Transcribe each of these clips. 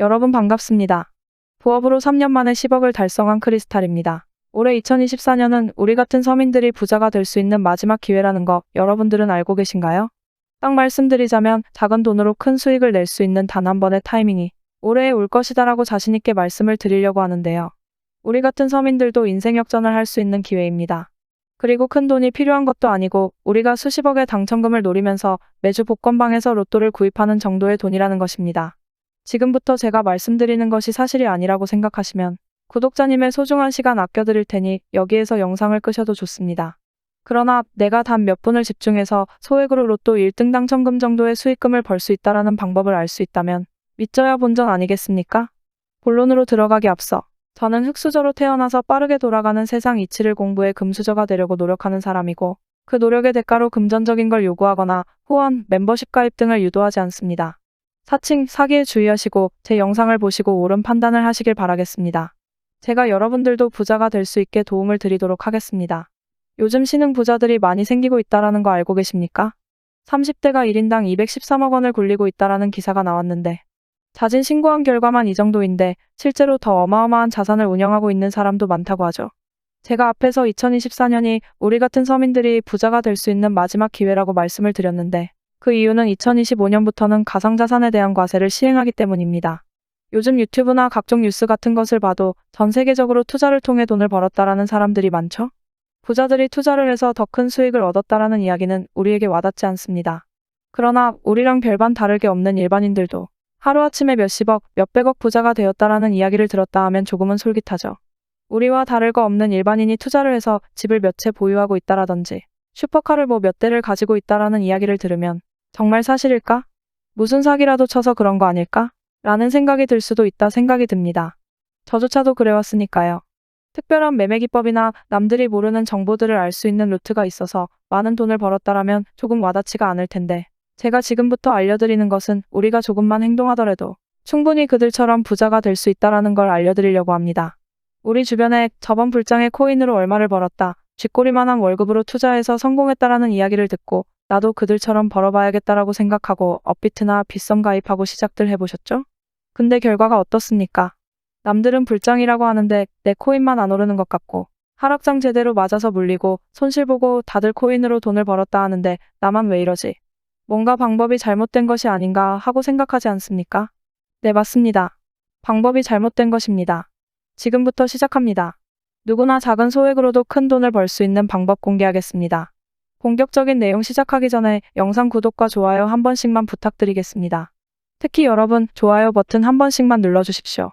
여러분 반갑습니다. 부업으로 3년 만에 10억을 달성한 크리스탈입니다. 올해 2024년은 우리 같은 서민들이 부자가 될 수 있는 마지막 기회라는 거 여러분들은 알고 계신가요? 딱 말씀드리자면 작은 돈으로 큰 수익을 낼 수 있는 단 한 번의 타이밍이 올해에 올 것이다라고 자신있게 말씀을 드리려고 하는데요. 우리 같은 서민들도 인생 역전을 할 수 있는 기회입니다. 그리고 큰 돈이 필요한 것도 아니고 우리가 수십억의 당첨금을 노리면서 매주 복권방에서 로또를 구입하는 정도의 돈이라는 것입니다. 지금부터 제가 말씀드리는 것이 사실이 아니라고 생각하시면 구독자님의 소중한 시간 아껴드릴 테니 여기에서 영상을 끄셔도 좋습니다. 그러나 내가 단 몇 분을 집중해서 소액으로 로또 1등 당첨금 정도의 수익금을 벌 수 있다라는 방법을 알 수 있다면 믿져야 본전 아니겠습니까? 본론으로 들어가기 앞서 저는 흙수저로 태어나서 빠르게 돌아가는 세상 이치를 공부해 금수저가 되려고 노력하는 사람이고 그 노력의 대가로 금전적인 걸 요구하거나 후원, 멤버십 가입 등을 유도하지 않습니다. 사칭, 사기에 주의하시고 제 영상을 보시고 옳은 판단을 하시길 바라겠습니다. 제가 여러분들도 부자가 될 수 있게 도움을 드리도록 하겠습니다. 요즘 신흥 부자들이 많이 생기고 있다라는 거 알고 계십니까? 30대가 1인당 213억 원을 굴리고 있다라는 기사가 나왔는데 자진 신고한 결과만 이 정도인데 실제로 더 어마어마한 자산을 운영하고 있는 사람도 많다고 하죠. 제가 앞에서 2024년이 우리 같은 서민들이 부자가 될 수 있는 마지막 기회라고 말씀을 드렸는데 그 이유는 2025년부터는 가상자산에 대한 과세를 시행하기 때문입니다. 요즘 유튜브나 각종 뉴스 같은 것을 봐도 전 세계적으로 투자를 통해 돈을 벌었다라는 사람들이 많죠? 부자들이 투자를 해서 더 큰 수익을 얻었다라는 이야기는 우리에게 와닿지 않습니다. 그러나 우리랑 별반 다르게 없는 일반인들도 하루아침에 몇십억, 몇백억 부자가 되었다라는 이야기를 들었다 하면 조금은 솔깃하죠. 우리와 다를 거 없는 일반인이 투자를 해서 집을 몇 채 보유하고 있다라든지 슈퍼카를 뭐 몇 대를 가지고 있다라는 이야기를 들으면 정말 사실일까? 무슨 사기라도 쳐서 그런 거 아닐까? 라는 생각이 들 수도 있다 생각이 듭니다. 저조차도 그래왔으니까요. 특별한 매매 기법이나 남들이 모르는 정보들을 알 수 있는 루트가 있어서 많은 돈을 벌었다라면 조금 와닿지가 않을 텐데 제가 지금부터 알려드리는 것은 우리가 조금만 행동하더라도 충분히 그들처럼 부자가 될 수 있다라는 걸 알려드리려고 합니다. 우리 주변에 저번 불장에 코인으로 얼마를 벌었다, 쥐꼬리만한 월급으로 투자해서 성공했다라는 이야기를 듣고 나도 그들처럼 벌어봐야겠다라고 생각하고 업비트나 빗썸 가입하고 시작들 해보셨죠? 근데 결과가 어떻습니까? 남들은 불장이라고 하는데 내 코인만 안 오르는 것 같고 하락장 제대로 맞아서 물리고 손실 보고 다들 코인으로 돈을 벌었다 하는데 나만 왜 이러지? 뭔가 방법이 잘못된 것이 아닌가 하고 생각하지 않습니까? 네, 맞습니다. 방법이 잘못된 것입니다. 지금부터 시작합니다. 누구나 작은 소액으로도 큰 돈을 벌 수 있는 방법 공개하겠습니다. 본격적인 내용 시작하기 전에 영상 구독과 좋아요 한 번씩만 부탁드리겠습니다. 특히 여러분, 좋아요 버튼 한 번씩만 눌러주십시오.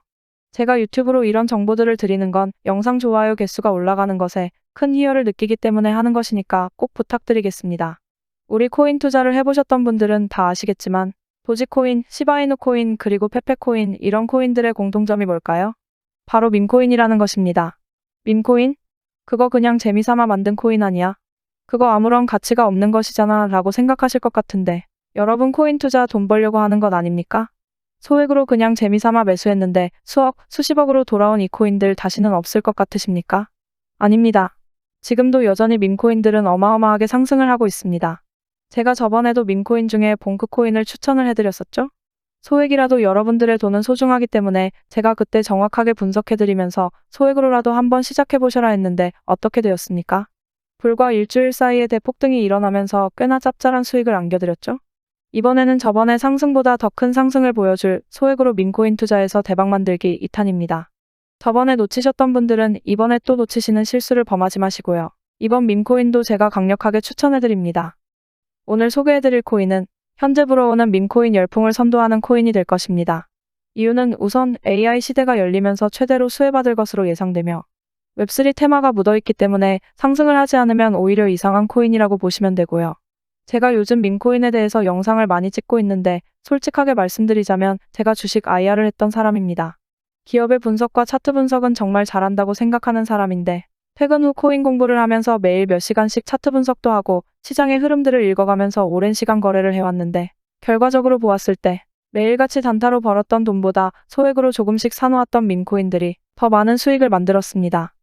제가 유튜브로 이런 정보들을 드리는 건 영상 좋아요 개수가 올라가는 것에 큰 희열을 느끼기 때문에 하는 것이니까 꼭 부탁드리겠습니다. 우리 코인 투자를 해보셨던 분들은 다 아시겠지만 도지코인, 시바이누 코인, 그리고 페페코인 이런 코인들의 공통점이 뭘까요? 바로 밈코인이라는 것입니다. 밈코인? 그거 그냥 재미삼아 만든 코인 아니야? 그거 아무런 가치가 없는 것이잖아 라고 생각하실 것 같은데 여러분 코인 투자 돈 벌려고 하는 것 아닙니까? 소액으로 그냥 재미삼아 매수했는데 수억, 수십억으로 돌아온 이 코인들 다시는 없을 것 같으십니까? 아닙니다. 지금도 여전히 밈코인들은 어마어마하게 상승을 하고 있습니다. 제가 저번에도 밈코인 중에 봉크코인을 추천을 해드렸었죠? 소액이라도 여러분들의 돈은 소중하기 때문에 제가 그때 정확하게 분석해드리면서 소액으로라도 한번 시작해보셔라 했는데 어떻게 되었습니까? 불과 일주일 사이에 대폭등이 일어나면서 꽤나 짭짤한 수익을 안겨드렸죠? 이번에는 저번에 상승보다 더 큰 상승을 보여줄 소액으로 민코인 투자에서 대박 만들기 2탄입니다. 저번에 놓치셨던 분들은 이번에 또 놓치시는 실수를 범하지 마시고요. 이번 밈코인도 제가 강력하게 추천해드립니다. 오늘 소개해드릴 코인은 현재 불어오는 밈코인 열풍을 선도하는 코인이 될 것입니다. 이유는 우선 AI 시대가 열리면서 최대로 수혜받을 것으로 예상되며 웹3 테마가 묻어있기 때문에 상승을 하지 않으면 오히려 이상한 코인이라고 보시면 되고요. 제가 요즘 민코인에 대해서 영상을 많이 찍고 있는데 솔직하게 말씀드리자면 제가 주식 IR을 했던 사람입니다. 기업의 분석과 차트 분석은 정말 잘한다고 생각하는 사람인데 퇴근 후 코인 공부를 하면서 매일 몇 시간씩 차트 분석도 하고 시장의 흐름들을 읽어가면서 오랜 시간 거래를 해왔는데 결과적으로 보았을 때 매일같이 단타로 벌었던 돈보다 소액으로 조금씩 사놓았던 민코인들이 더 많은 수익을 만들었습니다.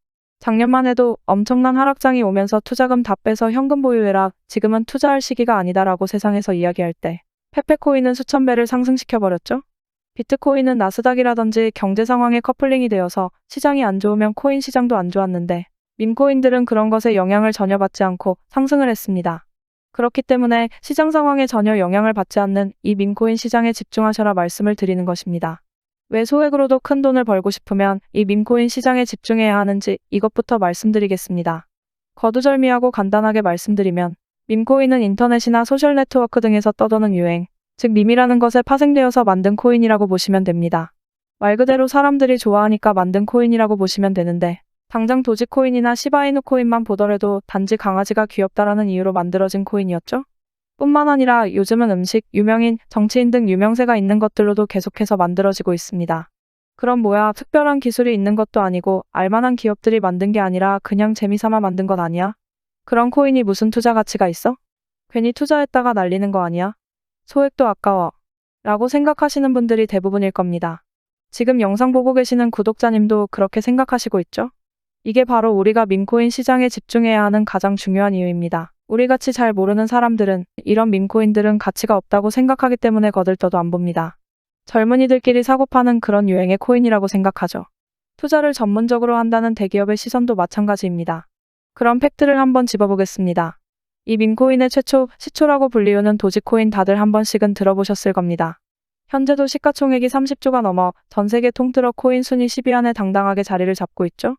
작년만 해도 엄청난 하락장이 오면서 투자금 다 빼서 현금 보유해라. 지금은 투자할 시기가 아니다라고 세상에서 이야기할 때 페페코인은 수천 배를 상승시켜버렸죠? 비트코인은 나스닥이라든지 경제 상황에 커플링이 되어서 시장이 안 좋으면 코인 시장도 안 좋았는데 밈코인들은 그런 것에 영향을 전혀 받지 않고 상승을 했습니다. 그렇기 때문에 시장 상황에 전혀 영향을 받지 않는 이 밈코인 시장에 집중하셔라 말씀을 드리는 것입니다. 왜 소액으로도 큰 돈을 벌고 싶으면 이 밈코인 시장에 집중해야 하는지 이것부터 말씀드리겠습니다. 거두절미하고 간단하게 말씀드리면 밈코인은 인터넷이나 소셜 네트워크 등에서 떠도는 유행, 즉 밈이라는 것에 파생되어서 만든 코인이라고 보시면 됩니다. 말 그대로 사람들이 좋아하니까 만든 코인이라고 보시면 되는데 당장 도지코인이나 시바이누 코인만 보더라도 단지 강아지가 귀엽다라는 이유로 만들어진 코인이었죠? 뿐만 아니라 요즘은 음식, 유명인, 정치인 등 유명세가 있는 것들로도 계속해서 만들어지고 있습니다. 그럼 뭐야, 특별한 기술이 있는 것도 아니고 알만한 기업들이 만든 게 아니라 그냥 재미삼아 만든 것 아니야? 그런 코인이 무슨 투자 가치가 있어? 괜히 투자했다가 날리는 거 아니야? 소액도 아까워. 라고 생각하시는 분들이 대부분일 겁니다. 지금 영상 보고 계시는 구독자님도 그렇게 생각하시고 있죠? 이게 바로 우리가 밈코인 시장에 집중해야 하는 가장 중요한 이유입니다. 우리같이 잘 모르는 사람들은 이런 밈코인들은 가치가 없다고 생각하기 때문에 거들떠도 안 봅니다. 젊은이들끼리 사고 파는 그런 유행의 코인이라고 생각하죠. 투자를 전문적으로 한다는 대기업의 시선도 마찬가지입니다. 그런 팩트를 한번 집어보겠습니다. 이 밈코인의 최초 시초라고 불리우는 도지코인 다들 한 번씩은 들어보셨을 겁니다. 현재도 시가총액이 30조가 넘어 전 세계 통틀어 코인 순위 10위 안에 당당하게 자리를 잡고 있죠.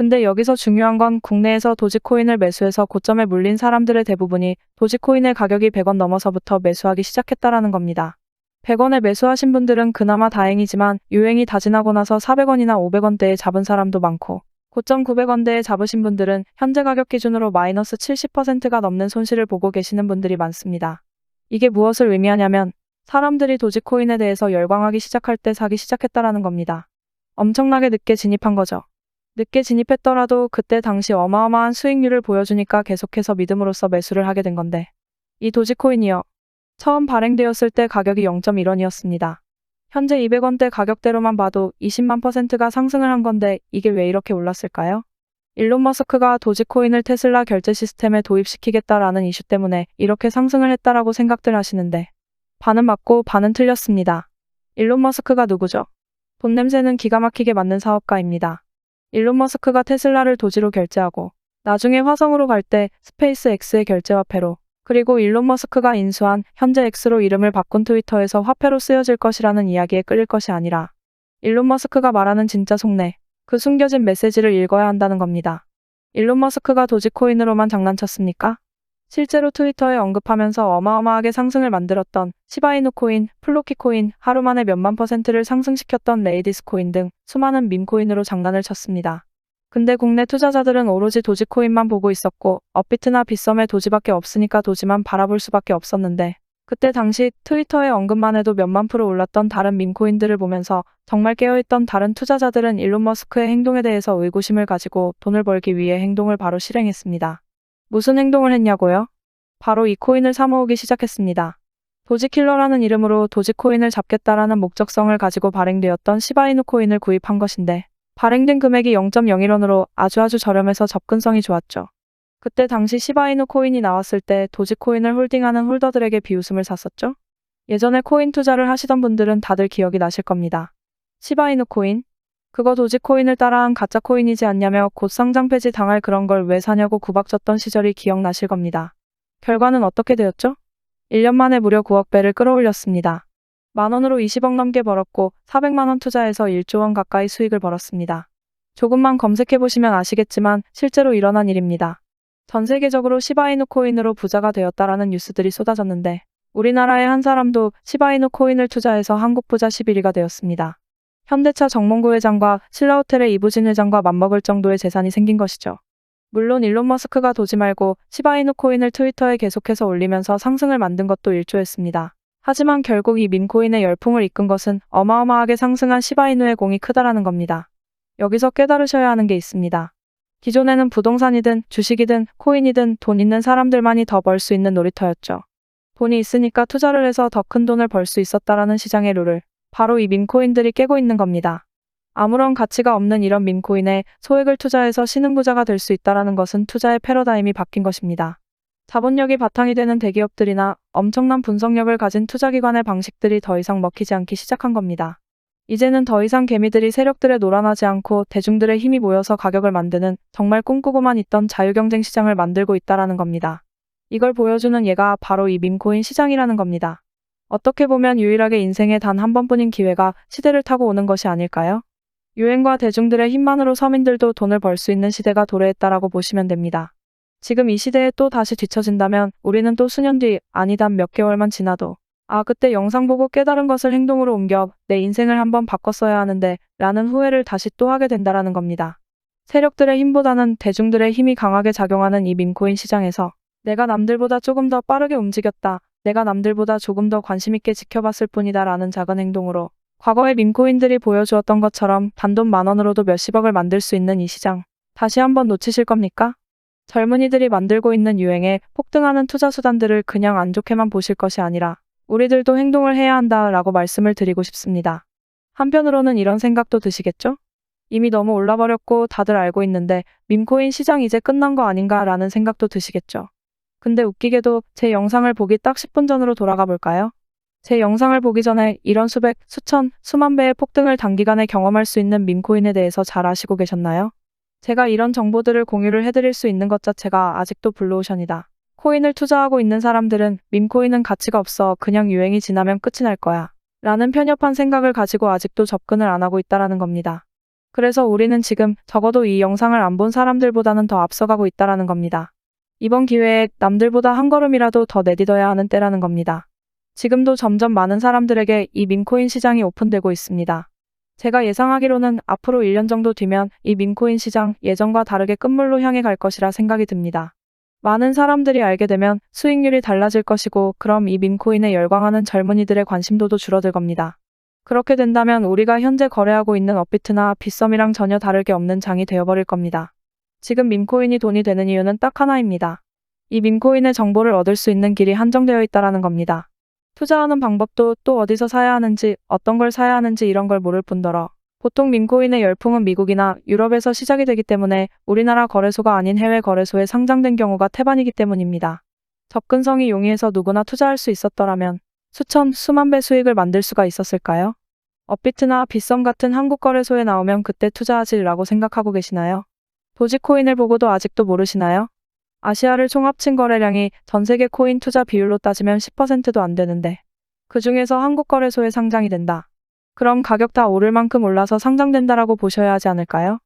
근데 여기서 중요한 건 국내에서 도지코인을 매수해서 고점에 물린 사람들의 대부분이 도지코인의 가격이 100원 넘어서부터 매수하기 시작했다라는 겁니다. 100원에 매수하신 분들은 그나마 다행이지만 유행이 다 지나고 나서 400원이나 500원대에 잡은 사람도 많고 고점 900원대에 잡으신 분들은 현재 가격 기준으로 마이너스 70%가 넘는 손실을 보고 계시는 분들이 많습니다. 이게 무엇을 의미하냐면 사람들이 도지코인에 대해서 열광하기 시작할 때 사기 시작했다라는 겁니다. 엄청나게 늦게 진입한 거죠. 늦게 진입했더라도 그때 당시 어마어마한 수익률을 보여주니까 계속해서 믿음으로써 매수를 하게 된 건데 이 도지코인이요. 처음 발행되었을 때 가격이 0.1원이었습니다. 현재 200원대 가격대로만 봐도 20만 퍼센트가 상승을 한 건데 이게 왜 이렇게 올랐을까요? 일론 머스크가 도지코인을 테슬라 결제 시스템에 도입시키겠다라는 이슈 때문에 이렇게 상승을 했다라고 생각들 하시는데 반은 맞고 반은 틀렸습니다. 일론 머스크가 누구죠? 돈 냄새는 기가 막히게 맞는 사업가입니다. 일론 머스크가 테슬라를 도지로 결제하고 나중에 화성으로 갈 때 스페이스 X의 결제 화폐로 그리고 일론 머스크가 인수한 현재 X로 이름을 바꾼 트위터에서 화폐로 쓰여질 것이라는 이야기에 끌릴 것이 아니라 일론 머스크가 말하는 진짜 속내, 그 숨겨진 메시지를 읽어야 한다는 겁니다. 일론 머스크가 도지코인으로만 장난쳤습니까? 실제로 트위터에 언급하면서 어마어마하게 상승을 만들었던 시바이누 코인, 플로키 코인, 하루 만에 몇만 퍼센트를 상승시켰던 레이디스 코인 등 수많은 밈코인으로 장난을 쳤습니다. 근데 국내 투자자들은 오로지 도지코인만 보고 있었고 업비트나 빗썸의 도지밖에 없으니까 도지만 바라볼 수밖에 없었는데 그때 당시 트위터에 언급만 해도 몇만 프로 올랐던 다른 밈코인들을 보면서 정말 깨어있던 다른 투자자들은 일론 머스크의 행동에 대해서 의구심을 가지고 돈을 벌기 위해 행동을 바로 실행했습니다. 무슨 행동을 했냐고요? 바로 이 코인을 사모으기 시작했습니다. 도지킬러라는 이름으로 도지코인을 잡겠다라는 목적성을 가지고 발행되었던 시바이누 코인을 구입한 것인데 발행된 금액이 0.01원으로 아주 아주 저렴해서 접근성이 좋았죠. 그때 당시 시바이누 코인이 나왔을 때 도지코인을 홀딩하는 홀더들에게 비웃음을 샀었죠. 예전에 코인 투자를 하시던 분들은 다들 기억이 나실 겁니다. 시바이누 코인? 그거 도지코인을 따라한 가짜 코인이지 않냐며 곧 상장 폐지 당할 그런 걸 왜 사냐고 구박졌던 시절이 기억나실 겁니다. 결과는 어떻게 되었죠? 1년 만에 무려 9억 배를 끌어올렸습니다. 만 원으로 20억 넘게 벌었고 400만 원 투자해서 1조 원 가까이 수익을 벌었습니다. 조금만 검색해보시면 아시겠지만 실제로 일어난 일입니다. 전 세계적으로 시바이누 코인으로 부자가 되었다라는 뉴스들이 쏟아졌는데 우리나라의 한 사람도 시바이누 코인을 투자해서 한국 부자 11위가 되었습니다. 현대차 정몽구 회장과 신라호텔의 이부진 회장과 맞먹을 정도의 재산이 생긴 것이죠. 물론 일론 머스크가 도지 말고 시바이누 코인을 트위터에 계속해서 올리면서 상승을 만든 것도 일조했습니다. 하지만 결국 이 민코인의 열풍을 이끈 것은 어마어마하게 상승한 시바이누의 공이 크다라는 겁니다. 여기서 깨달으셔야 하는 게 있습니다. 기존에는 부동산이든 주식이든 코인이든 돈 있는 사람들만이 더 벌 수 있는 놀이터였죠. 돈이 있으니까 투자를 해서 더 큰 돈을 벌 수 있었다라는 시장의 룰을 바로 이 밈코인들이 깨고 있는 겁니다. 아무런 가치가 없는 이런 밈코인에 소액을 투자해서 신흥부자가 될 수 있다라는 것은 투자의 패러다임이 바뀐 것입니다. 자본력이 바탕이 되는 대기업들이나 엄청난 분석력을 가진 투자기관의 방식들이 더 이상 먹히지 않기 시작한 겁니다. 이제는 더 이상 개미들이 세력들에 놀아나지 않고 대중들의 힘이 모여서 가격을 만드는 정말 꿈꾸고만 있던 자유경쟁 시장을 만들고 있다라는 겁니다. 이걸 보여주는 예가 바로 이 밈코인 시장이라는 겁니다. 어떻게 보면 유일하게 인생에 단 한 번뿐인 기회가 시대를 타고 오는 것이 아닐까요? 유행과 대중들의 힘만으로 서민들도 돈을 벌 수 있는 시대가 도래했다라고 보시면 됩니다. 지금 이 시대에 또 다시 뒤처진다면 우리는 또 수년 뒤, 아니다 몇 개월만 지나도 아, 그때 영상 보고 깨달은 것을 행동으로 옮겨 내 인생을 한번 바꿨어야 하는데 라는 후회를 다시 또 하게 된다라는 겁니다. 세력들의 힘보다는 대중들의 힘이 강하게 작용하는 이 밈코인 시장에서 내가 남들보다 조금 더 빠르게 움직였다. 내가 남들보다 조금 더 관심있게 지켜봤을 뿐이다 라는 작은 행동으로 과거의 밈코인들이 보여주었던 것처럼 단돈 만 원으로도 몇십억을 만들 수 있는 이 시장. 다시 한번 놓치실 겁니까? 젊은이들이 만들고 있는 유행에 폭등하는 투자 수단들을 그냥 안 좋게만 보실 것이 아니라 우리들도 행동을 해야 한다 라고 말씀을 드리고 싶습니다. 한편으로는 이런 생각도 드시겠죠? 이미 너무 올라버렸고 다들 알고 있는데 밈코인 시장 이제 끝난 거 아닌가 라는 생각도 드시겠죠? 근데 웃기게도 제 영상을 보기 딱 10분 전으로 돌아가 볼까요? 제 영상을 보기 전에 이런 수백, 수천, 수만 배의 폭등을 단기간에 경험할 수 있는 밈코인에 대해서 잘 아시고 계셨나요? 제가 이런 정보들을 공유를 해드릴 수 있는 것 자체가 아직도 블루오션이다. 코인을 투자하고 있는 사람들은 밈코인은 가치가 없어 그냥 유행이 지나면 끝이 날 거야. 라는 편협한 생각을 가지고 아직도 접근을 안 하고 있다라는 겁니다. 그래서 우리는 지금 적어도 이 영상을 안 본 사람들보다는 더 앞서가고 있다라는 겁니다. 이번 기회에 남들보다 한 걸음이라도 더 내딛어야 하는 때라는 겁니다. 지금도 점점 많은 사람들에게 이 밈코인 시장이 오픈되고 있습니다. 제가 예상하기로는 앞으로 1년 정도 뒤면 이 밈코인 시장 예전과 다르게 끝물로 향해 갈 것이라 생각이 듭니다. 많은 사람들이 알게 되면 수익률이 달라질 것이고 그럼 이 밈코인에 열광하는 젊은이들의 관심도도 줄어들 겁니다. 그렇게 된다면 우리가 현재 거래하고 있는 업비트나 빗썸이랑 전혀 다를 게 없는 장이 되어버릴 겁니다. 지금 밈코인이 돈이 되는 이유는 딱 하나입니다. 이 밈코인의 정보를 얻을 수 있는 길이 한정되어 있다라는 겁니다. 투자하는 방법도 또 어디서 사야 하는지, 어떤 걸 사야 하는지 이런 걸 모를 뿐더러 보통 밈코인의 열풍은 미국이나 유럽에서 시작이 되기 때문에 우리나라 거래소가 아닌 해외 거래소에 상장된 경우가 태반이기 때문입니다. 접근성이 용이해서 누구나 투자할 수 있었더라면 수천, 수만 배 수익을 만들 수가 있었을까요? 업비트나 빗썸 같은 한국 거래소에 나오면 그때 투자하지라고 생각하고 계시나요? 도지코인을 보고도 아직도 모르시나요? 아시아를 총합친 거래량이 전 세계 코인 투자 비율로 따지면 10%도 안 되는데 그 중에서 한국 거래소에 상장이 된다. 그럼 가격 다 오를 만큼 올라서 상장된다라고 보셔야 하지 않을까요?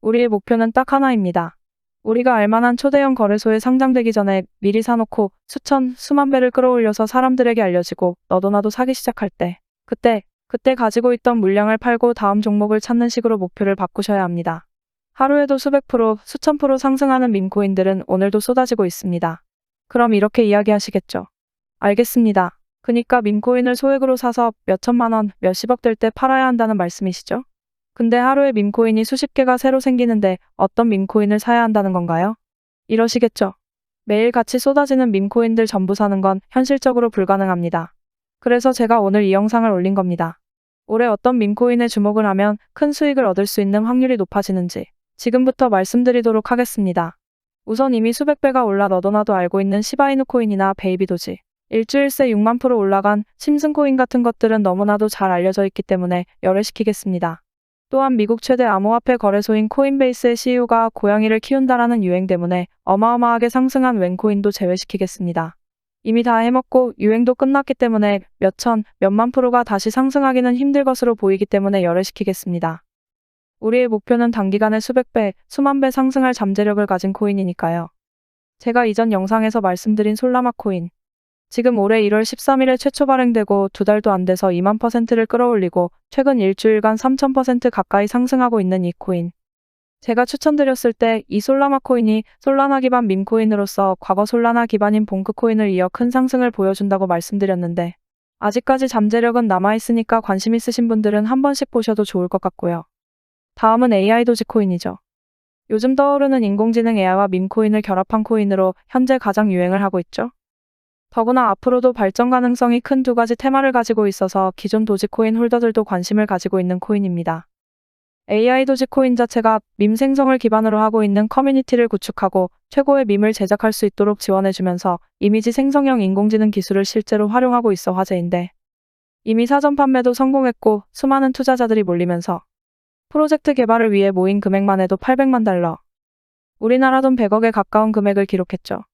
우리의 목표는 딱 하나입니다. 우리가 알만한 초대형 거래소에 상장되기 전에 미리 사놓고 수천, 수만 배를 끌어올려서 사람들에게 알려지고 너도 나도 사기 시작할 때 그때 그때 가지고 있던 물량을 팔고 다음 종목을 찾는 식으로 목표를 바꾸셔야 합니다. 하루에도 수백 프로, 수천 프로 상승하는 밈코인들은 오늘도 쏟아지고 있습니다. 그럼 이렇게 이야기하시겠죠. 알겠습니다. 그니까 밈코인을 소액으로 사서 몇천만 원, 몇십억 될 때 팔아야 한다는 말씀이시죠? 근데 하루에 밈코인이 수십 개가 새로 생기는데 어떤 밈코인을 사야 한다는 건가요? 이러시겠죠. 매일 같이 쏟아지는 밈코인들 전부 사는 건 현실적으로 불가능합니다. 그래서 제가 오늘 이 영상을 올린 겁니다. 올해 어떤 밈코인에 주목을 하면 큰 수익을 얻을 수 있는 확률이 높아지는지 지금부터 말씀드리도록 하겠습니다. 우선 이미 수백 배가 올라 너도 나도 알고 있는 시바이누 코인이나 베이비 도지, 일주일 새 6만 프로 올라간 심슨 코인 같은 것들은 너무나도 잘 알려져 있기 때문에 열애시키겠습니다. 또한 미국 최대 암호화폐 거래소인 코인베이스의 CEO가 고양이를 키운다라는 유행 때문에 어마어마하게 상승한 웬코인도 제외시키겠습니다. 이미 다 해먹고 유행도 끝났기 때문에 몇천, 몇만 프로가 다시 상승하기는 힘들 것으로 보이기 때문에 열애시키겠습니다. 우리의 목표는 단기간에 수백 배, 수만 배 상승할 잠재력을 가진 코인이니까요. 제가 이전 영상에서 말씀드린 솔라마 코인. 지금 올해 1월 13일에 최초 발행되고 두 달도 안 돼서 2만 퍼센트를 끌어올리고 최근 일주일간 3,000% 가까이 상승하고 있는 이 코인. 제가 추천드렸을 때 이 솔라마 코인이 솔라나 기반 밈코인으로서 과거 솔라나 기반인 봉크 코인을 이어 큰 상승을 보여준다고 말씀드렸는데 아직까지 잠재력은 남아있으니까 관심 있으신 분들은 한 번씩 보셔도 좋을 것 같고요. 다음은 AI 도지코인이죠. 요즘 떠오르는 인공지능 AI와 밈코인을 결합한 코인으로 현재 가장 유행을 하고 있죠. 더구나 앞으로도 발전 가능성이 큰 두 가지 테마를 가지고 있어서 기존 도지코인 홀더들도 관심을 가지고 있는 코인입니다. AI 도지코인 자체가 밈 생성을 기반으로 하고 있는 커뮤니티를 구축하고 최고의 밈을 제작할 수 있도록 지원해주면서 이미지 생성형 인공지능 기술을 실제로 활용하고 있어 화제인데 이미 사전 판매도 성공했고 수많은 투자자들이 몰리면서 프로젝트 개발을 위해 모인 금액만 해도 800만 달러. 우리나라 돈 100억에 가까운 금액을 기록했죠.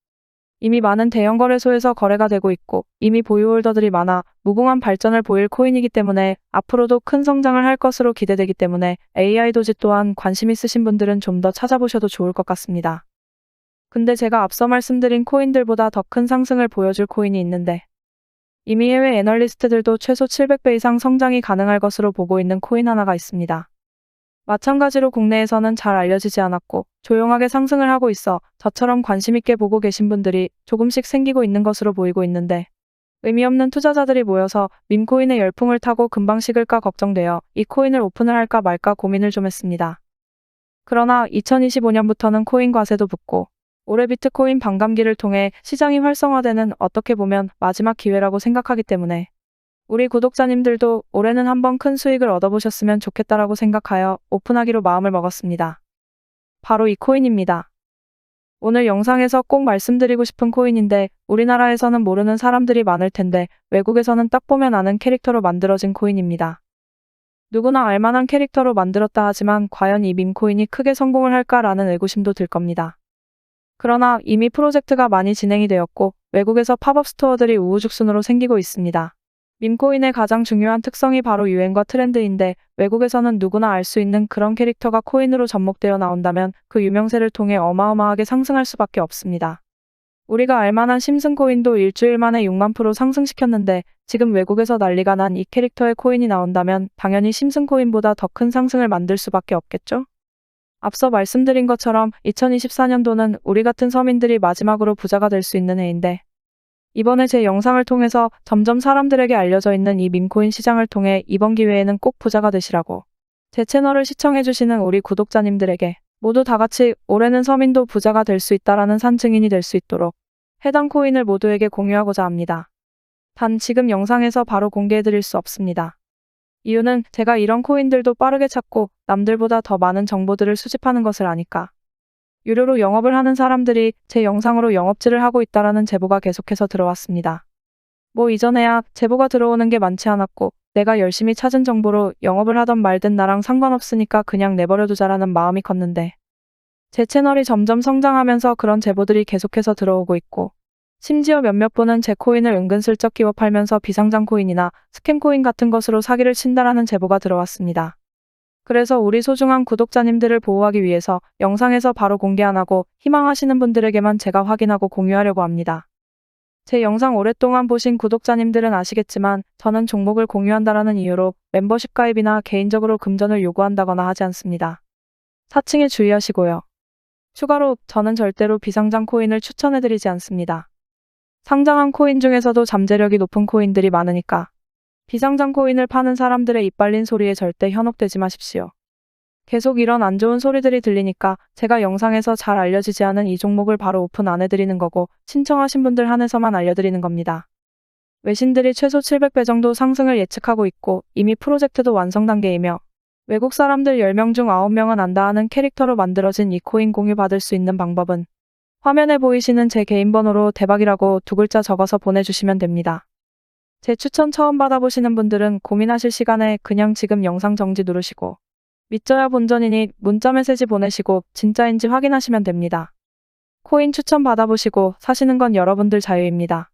이미 많은 대형 거래소에서 거래가 되고 있고 이미 보유홀더들이 많아 무궁한 발전을 보일 코인이기 때문에 앞으로도 큰 성장을 할 것으로 기대되기 때문에 AI 도지 또한 관심 있으신 분들은 좀 더 찾아보셔도 좋을 것 같습니다. 근데 제가 앞서 말씀드린 코인들보다 더 큰 상승을 보여줄 코인이 있는데 이미 해외 애널리스트들도 최소 700배 이상 성장이 가능할 것으로 보고 있는 코인 하나가 있습니다. 마찬가지로 국내에서는 잘 알려지지 않았고 조용하게 상승을 하고 있어 저처럼 관심 있게 보고 계신 분들이 조금씩 생기고 있는 것으로 보이고 있는데 의미 없는 투자자들이 모여서 밈코인의 열풍을 타고 금방 식을까 걱정되어 이 코인을 오픈을 할까 말까 고민을 좀 했습니다. 그러나 2025년부터는 코인 과세도 붙고 올해 비트코인 반감기를 통해 시장이 활성화되는 어떻게 보면 마지막 기회라고 생각하기 때문에 우리 구독자님들도 올해는 한번 큰 수익을 얻어보셨으면 좋겠다라고 생각하여 오픈하기로 마음을 먹었습니다. 바로 이 코인입니다. 오늘 영상에서 꼭 말씀드리고 싶은 코인인데 우리나라에서는 모르는 사람들이 많을 텐데 외국에서는 딱 보면 아는 캐릭터로 만들어진 코인입니다. 누구나 알만한 캐릭터로 만들었다 하지만 과연 이 밈코인이 크게 성공을 할까라는 의구심도 들 겁니다. 그러나 이미 프로젝트가 많이 진행이 되었고 외국에서 팝업 스토어들이 우후죽순으로 생기고 있습니다. 밈코인의 가장 중요한 특성이 바로 유행과 트렌드인데 외국에서는 누구나 알 수 있는 그런 캐릭터가 코인으로 접목되어 나온다면 그 유명세를 통해 어마어마하게 상승할 수밖에 없습니다. 우리가 알만한 심슨 코인도 일주일 만에 6만 프로 상승시켰는데 지금 외국에서 난리가 난 이 캐릭터의 코인이 나온다면 당연히 심슨 코인보다 더 큰 상승을 만들 수밖에 없겠죠? 앞서 말씀드린 것처럼 2024년도는 우리 같은 서민들이 마지막으로 부자가 될 수 있는 해인데 이번에 제 영상을 통해서 점점 사람들에게 알려져 있는 이 밈코인 시장을 통해 이번 기회에는 꼭 부자가 되시라고 제 채널을 시청해주시는 우리 구독자님들에게 모두 다 같이 올해는 서민도 부자가 될 수 있다라는 산 증인이 될 수 있도록 해당 코인을 모두에게 공유하고자 합니다. 단 지금 영상에서 바로 공개해드릴 수 없습니다. 이유는 제가 이런 코인들도 빠르게 찾고 남들보다 더 많은 정보들을 수집하는 것을 아니까. 유료로 영업을 하는 사람들이 제 영상으로 영업질을 하고 있다라는 제보가 계속해서 들어왔습니다. 뭐 이전에야 제보가 들어오는 게 많지 않았고 내가 열심히 찾은 정보로 영업을 하던 말든 나랑 상관없으니까 그냥 내버려두자라는 마음이 컸는데 제 채널이 점점 성장하면서 그런 제보들이 계속해서 들어오고 있고 심지어 몇몇 분은 제 코인을 은근슬쩍 끼워 팔면서 비상장 코인이나 스캠 코인 같은 것으로 사기를 친다라는 제보가 들어왔습니다. 그래서 우리 소중한 구독자님들을 보호하기 위해서 영상에서 바로 공개 안 하고 희망하시는 분들에게만 제가 확인하고 공유하려고 합니다. 제 영상 오랫동안 보신 구독자님들은 아시겠지만 저는 종목을 공유한다라는 이유로 멤버십 가입이나 개인적으로 금전을 요구한다거나 하지 않습니다. 사칭에 주의하시고요. 추가로 저는 절대로 비상장 코인을 추천해드리지 않습니다. 상장한 코인 중에서도 잠재력이 높은 코인들이 많으니까 비상장 코인을 파는 사람들의 이빨린 소리에 절대 현혹되지 마십시오. 계속 이런 안 좋은 소리들이 들리니까 제가 영상에서 잘 알려지지 않은 이 종목을 바로 오픈 안 해드리는 거고 신청하신 분들 한해서만 알려드리는 겁니다. 외신들이 최소 700배 정도 상승을 예측하고 있고 이미 프로젝트도 완성 단계이며 외국 사람들 10명 중 9명은 안다 하는 캐릭터로 만들어진 이 코인 공유 받을 수 있는 방법은 화면에 보이시는 제 개인 번호로 대박이라고 두 글자 적어서 보내주시면 됩니다. 제 추천 처음 받아보시는 분들은 고민하실 시간에 그냥 지금 영상 정지 누르시고 믿져야 본전이니 문자 메시지 보내시고 진짜인지 확인하시면 됩니다. 코인 추천 받아보시고 사시는 건 여러분들 자유입니다.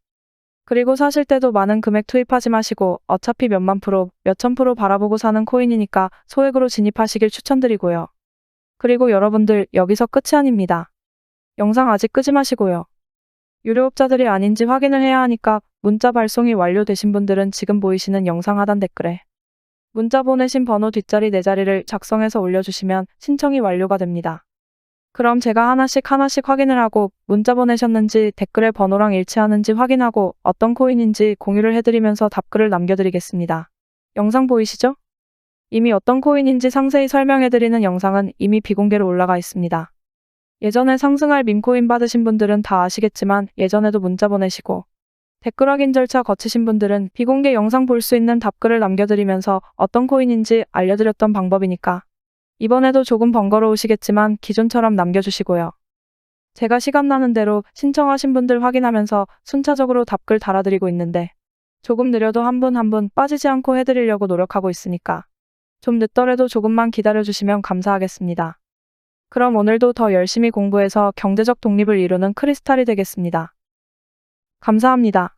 그리고 사실 때도 많은 금액 투입하지 마시고 어차피 몇만 프로, 몇천 프로 바라보고 사는 코인이니까 소액으로 진입하시길 추천드리고요. 그리고 여러분들 여기서 끝이 아닙니다. 영상 아직 끄지 마시고요. 유료업자들이 아닌지 확인을 해야 하니까 문자 발송이 완료되신 분들은 지금 보이시는 영상 하단 댓글에 문자 보내신 번호 뒷자리 네 자리를 작성해서 올려주시면 신청이 완료가 됩니다. 그럼 제가 하나씩 하나씩 확인을 하고 문자 보내셨는지 댓글에 번호랑 일치하는지 확인하고 어떤 코인인지 공유를 해드리면서 답글을 남겨드리겠습니다. 영상 보이시죠? 이미 어떤 코인인지 상세히 설명해드리는 영상은 이미 비공개로 올라가 있습니다. 예전에 상승할 밈코인 받으신 분들은 다 아시겠지만 예전에도 문자 보내시고 댓글 확인 절차 거치신 분들은 비공개 영상 볼 수 있는 답글을 남겨드리면서 어떤 코인인지 알려드렸던 방법이니까 이번에도 조금 번거로우시겠지만 기존처럼 남겨주시고요. 제가 시간 나는 대로 신청하신 분들 확인하면서 순차적으로 답글 달아드리고 있는데 조금 느려도 한 분 한분 빠지지 않고 해드리려고 노력하고 있으니까 좀 늦더라도 조금만 기다려주시면 감사하겠습니다. 그럼 오늘도 더 열심히 공부해서 경제적 독립을 이루는 크리스탈이 되겠습니다. 감사합니다.